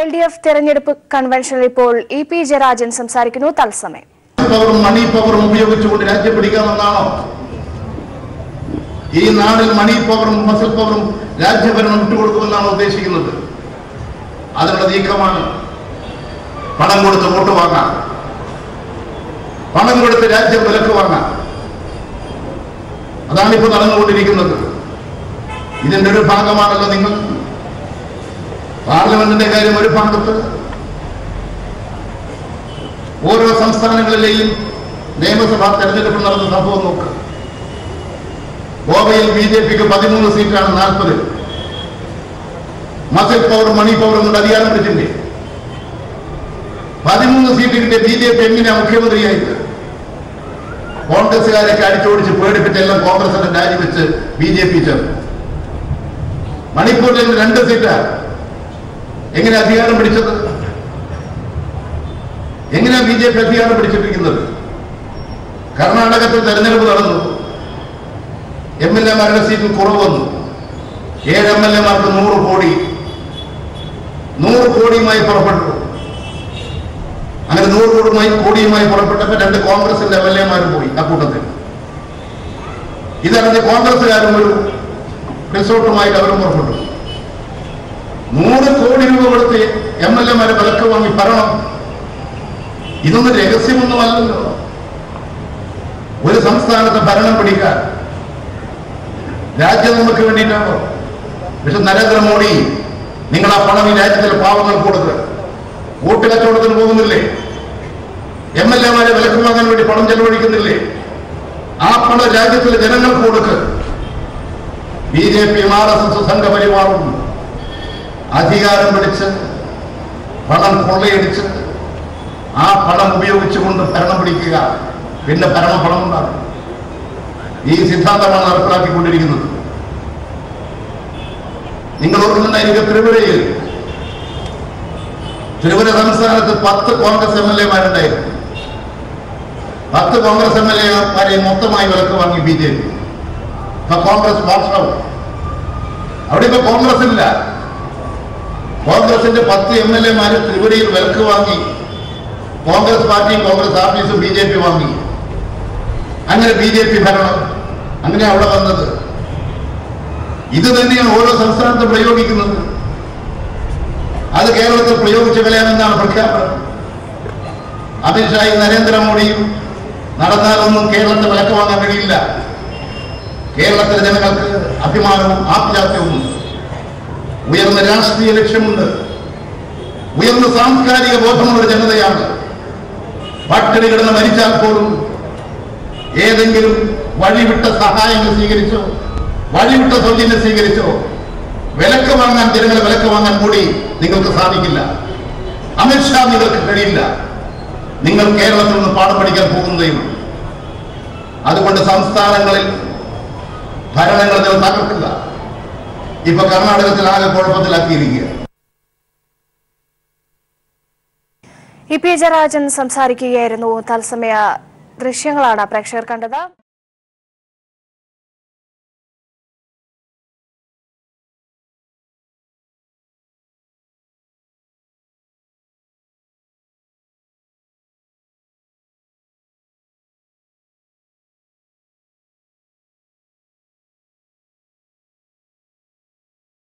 L D F തെരഞ്ഞെടുപ്പ് കൺവെൻഷനിൽ ഇപ്പോൾ ഇ പി ജയരാജൻ സംസാരിക്കുന്നു. തത്സമയം. മണി പവറും ഉപയോഗിച്ചുകൊണ്ട് രാജ്യം പിടിക്കാമെന്നാണോ? ഈ നാടിൽ മണി പവറും മസിൽ പവറും രാജ്യഭരണം വിട്ടുകൊടുക്കുമെന്നാണ് ഉദ്ദേശിക്കുന്നത്. അതിനുള്ള നീക്കമാണ്. പണം കൊടുത്ത് വോട്ട് വാങ്ങാം. പണം കൊടുത്ത് രാജ്യം വിലക്ക് വാങ്ങാം. അതാണിപ്പോ നടന്നുകൊണ്ടിരിക്കുന്നത്. ഇതിന്റെ ഒരു ഭാഗമാണല്ലോ നിങ്ങൾ. പാർലമെന്റിന്റെ കാര്യം ഒരു ഭാഗത്ത്? ഓരോ സംസ്ഥാനങ്ങളിലെയും നിയമസഭാ തെരഞ്ഞെടുപ്പ് നടന്ന സംഭവം നോക്ക്. ഗോവയിൽ ബി ജെ പിക്ക് പതിമൂന്ന് സീറ്റാണ് നാൽപ്പത്. മസിൽ പവർ മണി പൗറും കൊണ്ട് അധികാരം പിടിച്ചില്ലേ? പതിമൂന്ന് സീറ്റ് കിട്ടിയ ബി ജെ പി എങ്ങനെയാ മുഖ്യമന്ത്രിയായത്? കോൺഗ്രസുകാരെ അടിച്ചോടിച്ച് പേടിപ്പിച്ചെല്ലാം കോൺഗ്രസിന്റെ രാജിവെച്ച് ബി ജെ പി ചേർന്നു. മണിപ്പൂരിൽ രണ്ട് സീറ്റാ. എങ്ങനെ അധികാരം പിടിച്ചത്? എങ്ങനെയാ ബി ജെ പി അധികാരം പിടിച്ചിട്ടിരിക്കുന്നത്? കർണാടകത്തിൽ തെരഞ്ഞെടുപ്പ് നടന്നു. എം എൽ എമാരുടെ സീറ്റിൽ കുറവ് വന്നു. ഏഴ് എം എൽ എമാർക്ക് നൂറ് കോടി. നൂറ് കോടിയുമായി പുറപ്പെട്ടു. അങ്ങനെ നൂറ് കോടിയുമായി കോടിയുമായി പുറപ്പെട്ടപ്പോൾ രണ്ട് കോൺഗ്രസിന്റെ എം എൽ എമാർ പോയി അക്കൂട്ടത്തിൽ ഇതറിഞ്ഞ് കോൺഗ്രസ്സുകാരും ഒരു റിസോർട്ടുമായിട്ട് അവരും പുറപ്പെട്ടു. നൂറ് കോടി രൂപ കൊടുത്ത് എം എൽ എമാരെ വിലക്ക് വാങ്ങി പറയണം ഇതൊന്നും രഹസ്യമൊന്നുമല്ലല്ലോ. ഒരു സംസ്ഥാനത്ത് ഭരണം പിടിക്കാൻ രാജ്യം നമുക്ക് വേണ്ടിയിട്ടാണോ? പക്ഷെ നരേന്ദ്രമോദി നിങ്ങൾ ആ പണം ഈ രാജ്യത്തിലെ പാവങ്ങൾക്ക് കൊടുക്കുക. വോട്ട് കച്ചവടത്തിന് പോകുന്നില്ലേ? എം എൽ എമാരെ വിലക്ക് വാങ്ങാൻ വേണ്ടി പണം ചെലവഴിക്കുന്നില്ലേ? ആ പണം രാജ്യത്തിലെ ജനങ്ങൾക്ക് കൊടുക്കുക ബി ജെ പിയും ആർ എസ് എസ് സംഘപരിവാറും അധികാരം പിടിച്ച് പണം കൊള്ളയടിച്ച് ആ പണം ഉപയോഗിച്ചുകൊണ്ട് ഭരണം പിടിക്കുക പിന്നെ ഭരണപണം ഉണ്ടാകും. ഈ സിദ്ധാന്തമാണ് നടപ്പിലാക്കിക്കൊണ്ടിരിക്കുന്നത്. നിങ്ങൾ ഓർക്കുന്നുണ്ടായിരിക്കും ത്രിപുരയിൽ ത്രിപുര സംസ്ഥാനത്ത് പത്ത് കോൺഗ്രസ് എം എൽ എമാരുണ്ടായിരുന്നു. പത്ത് കോൺഗ്രസ് എം എൽ എമാരെ മൊത്തമായി വിലക്ക് വാങ്ങി ബി ജെ പി. ഇപ്പൊ കോൺഗ്രസ് വാർഷവും അവിടെ ഇപ്പൊ കോൺഗ്രസ് ഇല്ല കോൺഗ്രസിന്റെ പത്ത് എം എൽ എമാര് ത്രിപുരയിൽ വിലക്ക് വാങ്ങി കോൺഗ്രസ് പാർട്ടി കോൺഗ്രസ് ആഫീസും ബി ജെ പി വാങ്ങി. അങ്ങനെ ബി ജെ പി ഭരണം അങ്ങനെ അവിടെ വന്നത്. ഇത് തന്നെയാണ് ഓരോ സംസ്ഥാനത്തും പ്രയോഗിക്കുന്നത്. അത് കേരളത്തിൽ പ്രയോഗിച്ചു കളയാമെന്നാണ് പ്രഖ്യാപനം. അമിത്ഷായും നരേന്ദ്രമോദിയും നടന്നാലൊന്നും കേരളത്തെ വിലക്ക് വാങ്ങാൻ കഴിയില്ല. കേരളത്തിലെ ജനങ്ങൾക്ക് അഭിമാനവും ആഭിജാത്യവും ഉയർന്ന രാഷ്ട്രീയ ലക്ഷ്യമുണ്ട്. ഉയർന്ന സാംസ്കാരിക ബോധമുള്ള ജനതയാണ്. പട്ടിണി കിടന്ന് മരിച്ചാൽ പോലും ഏതെങ്കിലും വഴിവിട്ട സഹായങ്ങൾ സ്വീകരിച്ചോ വഴിവിട്ട സൗജന്യം സ്വീകരിച്ചോ വിലക്ക് വാങ്ങാൻ ജനങ്ങളെ വിലക്ക് വാങ്ങാൻ കൂടി നിങ്ങൾക്ക് സാധിക്കില്ല. അമിത്ഷാ നിങ്ങൾക്ക് കഴിയില്ല. നിങ്ങൾ കേരളത്തിൽ നിന്ന് പാഠം പഠിക്കാൻ പോകുന്നതേയുള്ളൂ അതുകൊണ്ട് സംസ്ഥാനങ്ങളിൽ ഭരണങ്ങൾ നിങ്ങൾ തകർക്കില്ല ഇപ്പൊ കർണാടകത്തിൽ ആകെ കുഴപ്പത്തിലാക്കിയിരിക്കുക. ഇ പി ജയരാജൻ സംസാരിക്കുകയായിരുന്നു. തത്സമയ ദൃശ്യങ്ങളാണ് പ്രേക്ഷകർ കണ്ടത്.